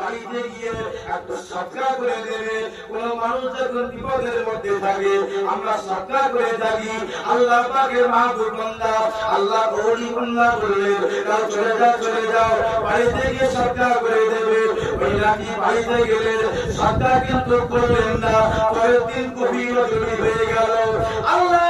বাড়িতে গিয়ে একটু সৎকার করে দেবে কোন মানুষ যখন বিপদের মধ্যে থাকে আমরা সৎকার করে থাকি আল্লাহ পাকের মাহবুব বান্দা আল্লাহ ওলি বান্দা বললেন তাও চলে যাও চলে যাও বাড়িতে গিয়ে সৎকার করে দেবে ওই নাকি বাড়িতে গেলে সৎকার কিন্তু করলেন হয়ে গেল আল্লাহ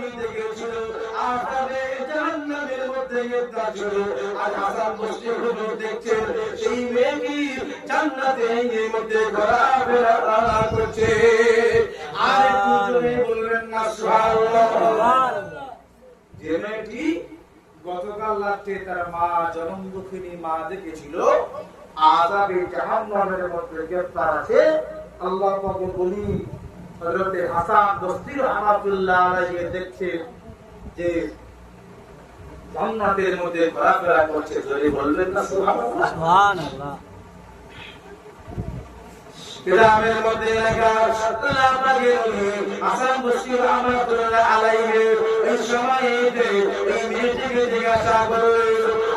মা জননীতে গেছিল আর তাদের মধ্যে গ্রেফতার আর হাসান বসে হলো দেখছেন সেই মেয়েটি জান্নাতে এই মধ্যে ঘোরাফেরা করছে। আর জোরে বলবেন না, সুবহানাল্লাহ। যে মেয়েটি গতকাল রাত্রে তার মা জনমদুখিনী মা দেখেছিল আজাবে জাহান্নামের মধ্যে গ্রেফতার আছে। আল্লাহ পাকে বলি হযরতে হাসান বস্তি রহমাতুল্লাহ আলাইহি দেখছে যে জান্নাতের মধ্যে ঘোরাফেরা করছে। যদি বলবেন না সুবহানাল্লাহ। সুবহানাল্লাহ। মধ্যে লেখা আল্লাহ পাকে হাসান বস্তি রহমাতুল্লাহ আলাইহি এই সময়তে এই মেয়েটিকে জিজ্ঞাসা করলেন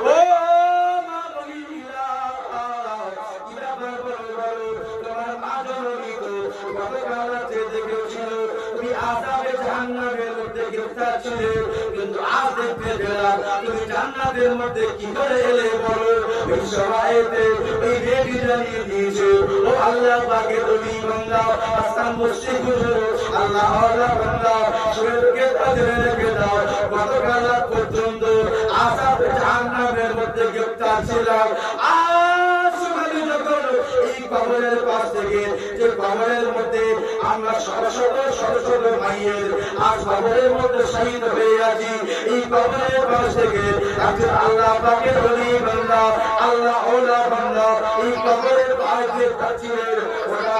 জাহান্নামের মধ্যে গ্রেফতার ছিলে। কিন্তু আজ দেখতে পেলাম, তুমি জান্নাতের মধ্যে কি করে এলে বলো? এই সময়তে এই মেয়েটি জানিয়ে দিয়েছ, ও আল্লাহ পাকে তুমি বান্দা আসাম হুজুর আল্লাহ আল্লাহ বান্দা শরীরকে তাজরে কবরের পাশ থেকে যে কবরের মধ্যে আমরা শত শত শত শত মাইয়ের আজ কবরের মধ্যে শহীদ হয়ে আছি। এই কবরের পাশ থেকে একজন আল্লাহ পাকের বলি বান্দা, আল্লাহ ওলা বান্দা, এই যাচ্ছিলেন ওরা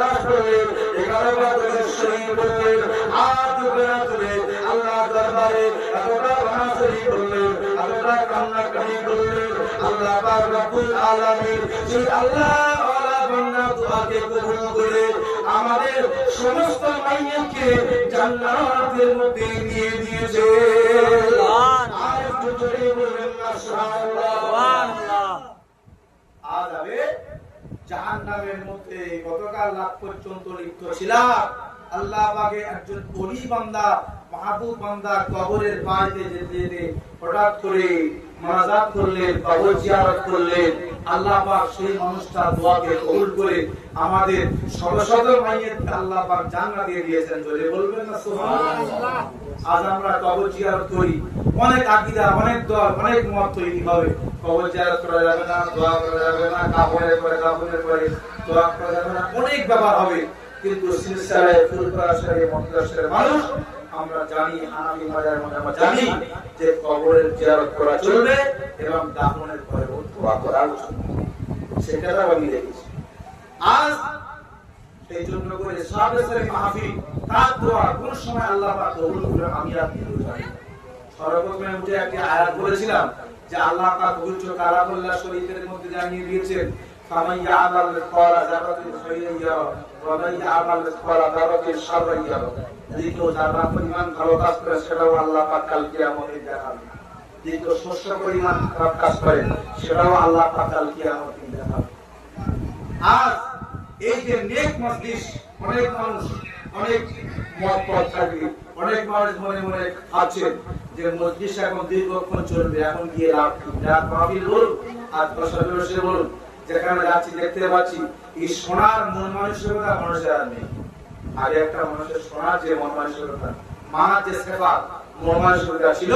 পাশে এগারো আল্লাহ দরবারে এতটা বাহাসরি করলেন এতটা কান্নাকাটি করলেন। আল্লাহ পাক রব্বুল আলামিন সেই আল্লাহ বান্দা দোয়াকে কবুল করে আমাদের সমস্ত মাইয়াকে জান্নাতের মধ্যে নিয়ে দিয়েছে। আর একটু জোরে বলবেন না সুবহানাল্লাহ। সুবহানাল্লাহ। আযাবে জাহান্নামের মধ্যে গতকাল রাত পর্যন্ত লিপ্ত ছিলাম। আল্লাহ পাকে একজন ওলি বান্দা মাহবুব বান্দা কবরের পাশে যেতে যেতে হঠাৎ করে মানাজাত করলেন, কবর জিয়ারত করলেন। আল্লাহ পাক সেই মানুষটা দোয়াকে কবুল করে আমাদের শত মাইয়ের আল্লাহ পাক জান্নাত দিয়ে দিয়েছেন। জোরে বলবেন না, সুবহানাল্লাহ। আজ আমরা কবর জিয়ারত করি। অনেক আকীদা, অনেক দল, অনেক মত তৈরি হবে। কবর জিয়ারত করা যাবে না, দোয়া করা যাবে না কাপড়ের পরে কাপড়ের পরে দোয়া করা যাবে না। অনেক ব্যাপার হবে। কিন্তু সিলসিলায় ফুলপুরা শরীফ মন্দিরের মানুষ আমরা জানি হানাফি মাজার আমরা জানি যে কবরের জিয়ারত করা চলবে এবং দাফনের পরে দোয়া আমি দেখেছি। আজ এই জন্য করে সাবেসের তার দোয়া কোন সময় আল্লাহ পাক কবুল করে আমি জানি সর্বপ্রথমে উঠে একটি আয়াত বলেছিলাম যে আল্লাহ পাক শরীফের মধ্যে জানিয়ে দিয়েছেন ইয়ামাল মিসকালা যারাতিন খাইরান ইয়ারা ওয়া মান ইয়ামাল মিসকালা যারাতিন শাররান ইয়ারা যদি কেউ যারা পরিমাণ ভালো কাজ করে সেটাও আল্লাহ পাক কাল কিয়ামতে দেখাবে। যদি কেউ শস্য পরিমাণ খারাপ কাজ করে সেটাও আল্লাহ পাক কাল কিয়ামতে দেখাবে। আজ এই যে নেক মজলিস, অনেক মানুষ, অনেক মত পথ থাকবে অনেক মানুষ মনে মনে আছে যে মজলিস এখন দীর্ঘক্ষণ চলবে, এখন গিয়ে লাভ কি? মাহফিল বলুন আর বসে বলুন যেখানে যাচ্ছি দেখতে পাচ্ছি এই সোনার মন মানসিকতা মানুষের আর নেই। আগে একটা মানুষের সোনার যে মন মানসিকতা মানার যে সেবা, মন মানসিকতা ছিল,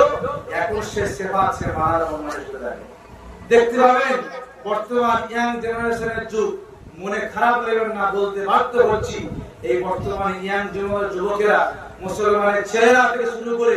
এখন সে সেবা সে মানার মন মানসিকতা দেখতে পাবেন, বর্তমান ইয়াং জেনারেশনের যুগ, মনে খারাপ লাগবে না, বলতে বাধ্য হচ্ছি। এই বর্তমান ইয়াং যুবকেরা, মুসলমানের ছেলেরা থেকে শুরু করে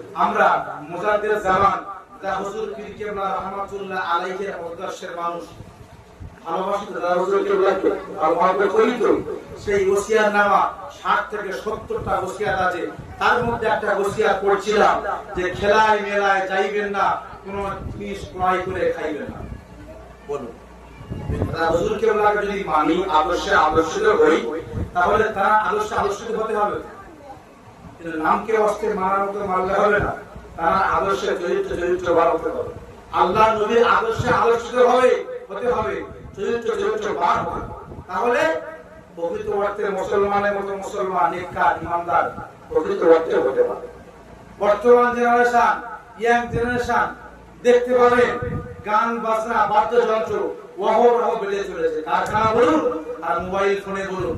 আমরা মুজাদ্দের জামান যা হুজুর পীর আলাইহির আদর্শের মানুষ যা হুজুর কেবলাকে আর করি তো, সেই ওসিয়ার নামা 60 থেকে 70টা ওসিয়াত আছে। তার মধ্যে একটা ওসিয়াত পড়ছিলাম যে খেলায় মেলায় না, কোন জিনিস ক্রয় করে না। বলুন যদি মানি আদর্শে আদর্শিত হই, তাহলে তারা আদর্শে আদর্শিত হতে হবে। নামকে অস্তে মারার মতো মারলে হবে না। তারা আদর্শে চরিত্র চরিত্র বাড়াতে হবে। আল্লাহ নবীর আদর্শে হবে হতে হবে, চরিত্র চরিত্র বার হবে। তাহলে প্রকৃত অর্থে মুসলমানের মতো মুসলমান নিকার ইমানদার প্রকৃত অর্থে হতে পারে। বর্তমান জেনারেশন ইয়াং জেনারেশন দেখতে পাবেন, গান, বাজনা, বাদ্যযন্ত্র অহরহ বেড়ে চলেছে। কারখানা বলুন আর মোবাইল ফোনে বলুন।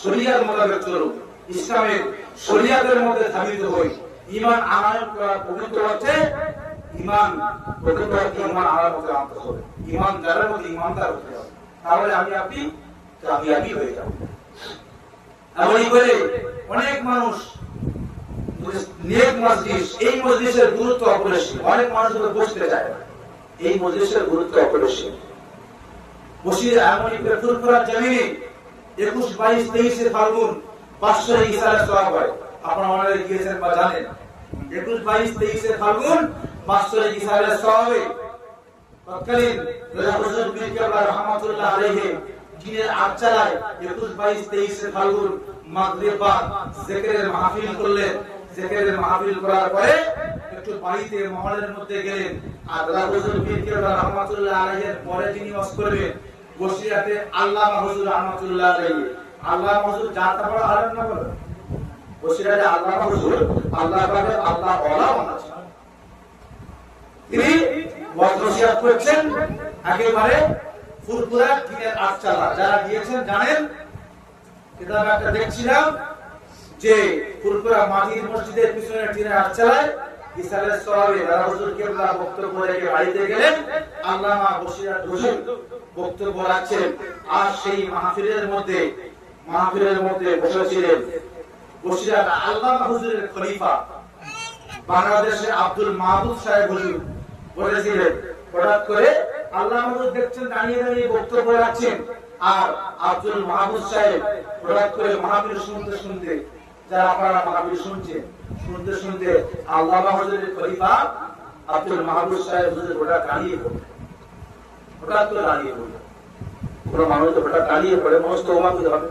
শরিয়াত মোতাবেক ইসলামের মধ্যে হই ঈমান আনায়ন হচ্ছে অর্থে ঈমান আনার মধ্যে আনতে হবে। ঈমান যারা মধ্যে হতে হবে। তাহলে আমি আপনি আমি হয়ে যাব। এমনই করে অনেক মানুষ এই মজলিসের গুরুত্ব অপরিসীম। অনেক মানুষ তো বসতে চায় না। এই মজলিসের গুরুত্ব অপরিসীম। বসে এমনই করে জমিনে একুশ বাইশ তেইশে ফাল্গুন, পাঁচশো ইসারের সভা হয়। আপনারা অনেকে গিয়েছেন বা জানেন। একুশ বাইশ তেইশে ফাল্গুন, পাঁচশো দিনের আট চালায় একুশ বাইশ তেইশে ফাল্গুন মাহফিল করলেন। করার পরে একটু বাড়িতে মধ্যে পীর করবেন। বসিরাতে আল্লামা হুজুর আলাইহি। আল্লাহ হুজুর জানতে পারো আলেম না বলো বসিরাতে আল্লামা হুজুর, আল্লাহ পাকে আল্লাহ ওয়ালা বানাচ্ছে তিনি ওয়াজনসিয়াত করছেন, একেবারে ফুরফুরা দিনের আটচালা। যারা গিয়েছেন জানেন, কিতাব একটা দেখছিলাম যে ফুরফুরা মাটির মসজিদের পিছনে টিনের আটচালায় ইসালের আব্দুল মাহবুব সাহেব হুজুর বলেছিলেন, হঠাৎ করে আল্লাহ দেখছেন, দাঁড়িয়ে দাঁড়িয়ে বক্তব্য রাখছেন। আর আব্দুল মাহবুব সাহেব হঠাৎ করে মাহবীর শুনতে শুনতে যারা আপনারা মাহবীর শুনছেন, শুনতে শুনতে আল্লাহ হুজুরের খলিফা আব্দুল মাহবুব সাহেব হঠাৎ দাঁড়িয়ে পড়লেন। হঠাৎ করে দাঁড়িয়ে মানুষ হঠাৎ দাঁড়িয়ে পড়ে, মানুষ তো হবে